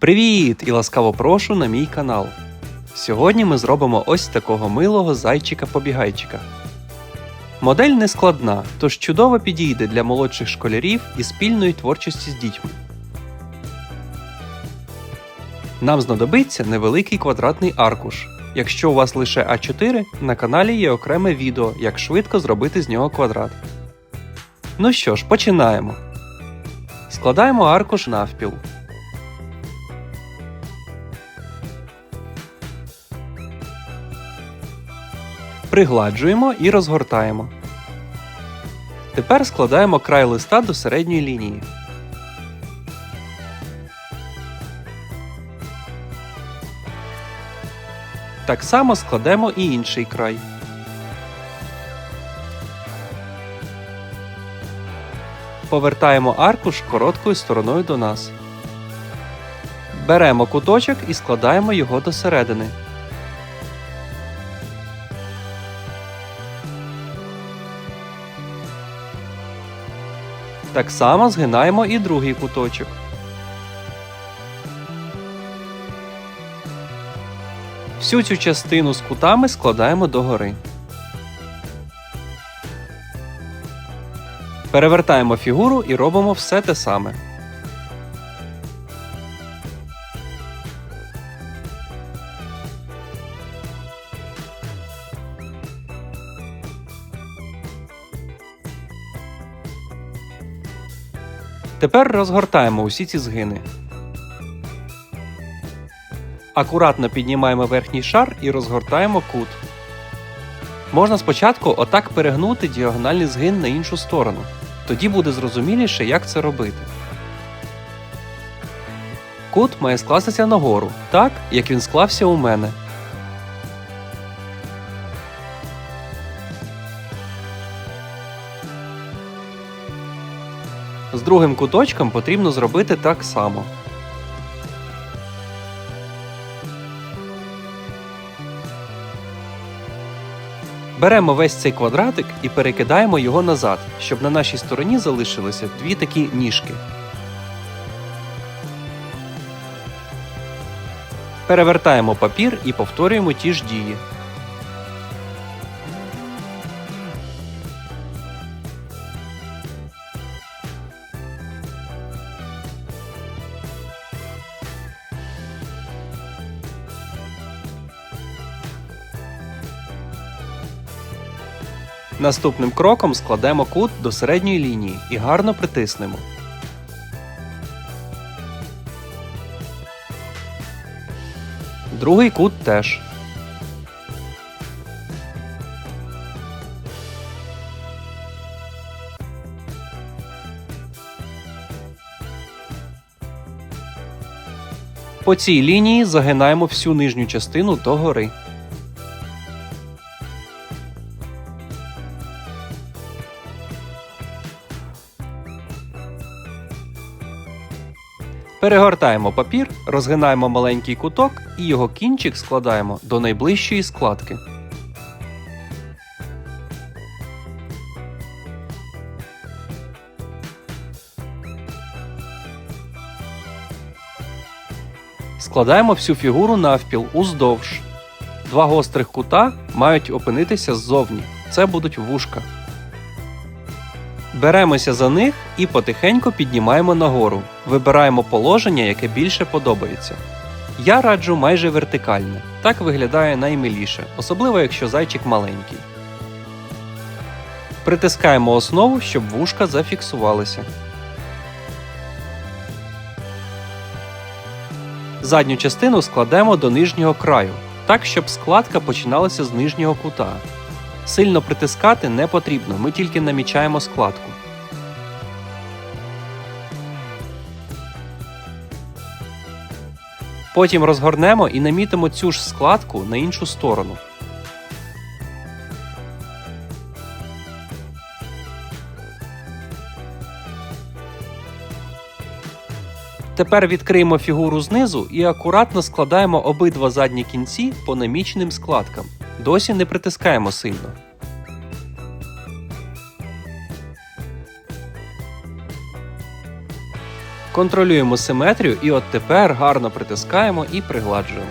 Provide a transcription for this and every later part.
Привіт! І ласкаво прошу на мій канал. Сьогодні ми зробимо ось такого милого зайчика-побігайчика. Модель не складна, тож чудово підійде для молодших школярів і спільної творчості з дітьми. Нам знадобиться невеликий квадратний аркуш. Якщо у вас лише А4, на каналі є окреме відео, як швидко зробити з нього квадрат. Ну що ж, починаємо. Складаємо аркуш навпіл. Пригладжуємо і розгортаємо. Тепер складаємо край листа до середньої лінії. Так само складемо і інший край. Повертаємо аркуш короткою стороною до нас. Беремо куточок і складаємо його до середини. Так само згинаємо і другий куточок. Всю цю частину з кутами складаємо догори. Перевертаємо фігуру і робимо все те саме. Тепер розгортаємо усі ці згини. Акуратно піднімаємо верхній шар і розгортаємо кут. Можна спочатку отак перегнути діагональний згин на іншу сторону. Тоді буде зрозуміліше, як це робити. Кут має скластися нагору, так, як він склався у мене. Другим куточком потрібно зробити так само. Беремо весь цей квадратик і перекидаємо його назад, щоб на нашій стороні залишилися дві такі ніжки. Перевертаємо папір і повторюємо ті ж дії. Наступним кроком складемо кут до середньої лінії і гарно притиснемо. Другий кут теж. По цій лінії загинаємо всю нижню частину догори. Перегортаємо папір, розгинаємо маленький куток і його кінчик складаємо до найближчої складки. Складаємо всю фігуру навпіл уздовж. Два гострих кута мають опинитися ззовні. Це будуть вушка. Беремося за них і потихеньку піднімаємо нагору. Вибираємо положення, яке більше подобається. Я раджу майже вертикальне. Так виглядає наймиліше, особливо якщо зайчик маленький. Притискаємо основу, щоб вушка зафіксувалися. Задню частину складемо до нижнього краю, так щоб складка починалася з нижнього кута. Сильно притискати не потрібно, ми тільки намічаємо складку. Потім розгорнемо і намітимо цю ж складку на іншу сторону. Тепер відкриємо фігуру знизу і акуратно складаємо обидва задні кінці по наміченим складкам. Досі не притискаємо сильно. Контролюємо симетрію і от тепер гарно притискаємо і пригладжуємо.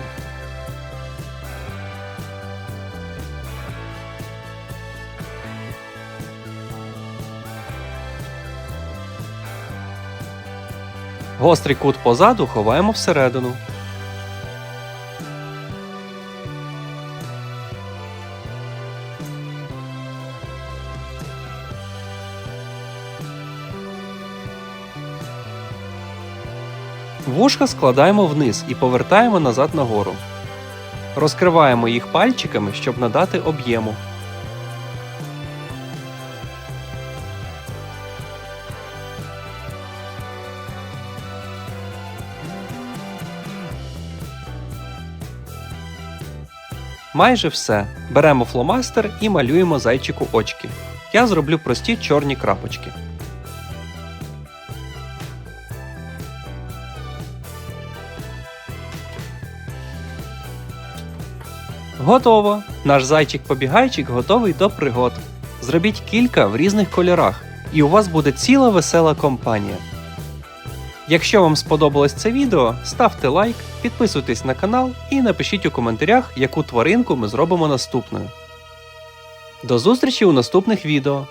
Гострий кут позаду ховаємо всередину. Вушка складаємо вниз і повертаємо назад нагору. Розкриваємо їх пальчиками, щоб надати об'єму. Майже все. Беремо фломастер і малюємо зайчику очки. Я зроблю прості чорні крапочки. Готово! Наш зайчик-побігайчик готовий до пригод. Зробіть кілька в різних кольорах, і у вас буде ціла весела компанія. Якщо вам сподобалось це відео, ставте лайк, підписуйтесь на канал і напишіть у коментарях, яку тваринку ми зробимо наступною. До зустрічі у наступних відео!